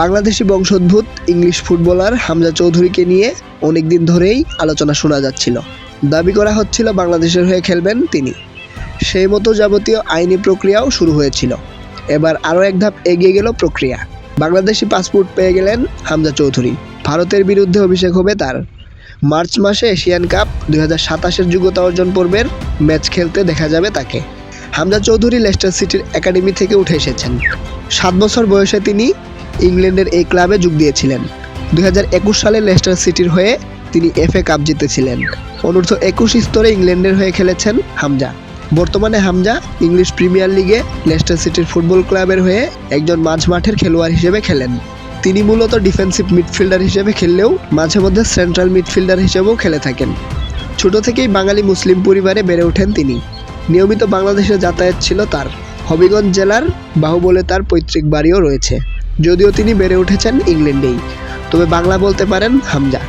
বাংলাদেশি বংশোদ্ভূত English footballer Hamza চৌধুরীকে নিয়ে অনেক দিন ধরেই আলোচনা শোনা যাচ্ছিল। দাবি করা হচ্ছিল বাংলাদেশের হয়ে খেলবেন তিনি। সেই মতো যাবতীয় আইনি প্রক্রিয়াও শুরু হয়েছিল। এবার আরও এক ধাপ এগিয়ে গেল প্রক্রিয়া। বাংলাদেশি পাসপোর্ট পেয়ে গেলেন হামজা চৌধুরী। ভারতের বিরুদ্ধে অভিষেক হবে তার। মার্চ মাসে এশিয়ান কাপ দুই হাজার সাতাশের যোগ্যতা অর্জন পর্বের ম্যাচ খেলতে দেখা যাবে তাকে। হামজা চৌধুরী লেস্টার সিটির একাডেমি থেকে উঠে এসেছেন। সাত বছর বয়সে তিনি ইংল্যান্ডের এই ক্লাবে যোগ দিয়েছিলেন। দুই হাজার একুশ সালে লেস্টার সিটির হয়ে তিনি এফএ কাপ জিতেছিলেন। অনূর্ধ্ব একুশ স্তরে ইংল্যান্ডের হয়ে খেলেছেন হামজা। বর্তমানে হামজা ইংলিশ প্রিমিয়ার লিগে লেস্টার সিটির ফুটবল ক্লাবের হয়ে একজন মাঝ মাঠের খেলোয়াড় হিসেবে খেলেন। তিনি মূলত ডিফেন্সিভ মিডফিল্ডার হিসেবে খেললেও মাঝে মধ্যে সেন্ট্রাল মিডফিল্ডার হিসেবেও খেলে থাকেন। ছোট থেকেই বাঙালি মুসলিম পরিবারে বেড়ে ওঠেন তিনি। নিয়মিত বাংলাদেশে যাতায়াত ছিল তার। হবিগঞ্জ জেলার বাহুবলে তার পৈতৃক বাড়িও রয়েছে। যদিও তিনি বেড়ে উঠেছেন ইংল্যান্ডেই। তবে বাংলা বলতে পারেন হামজা।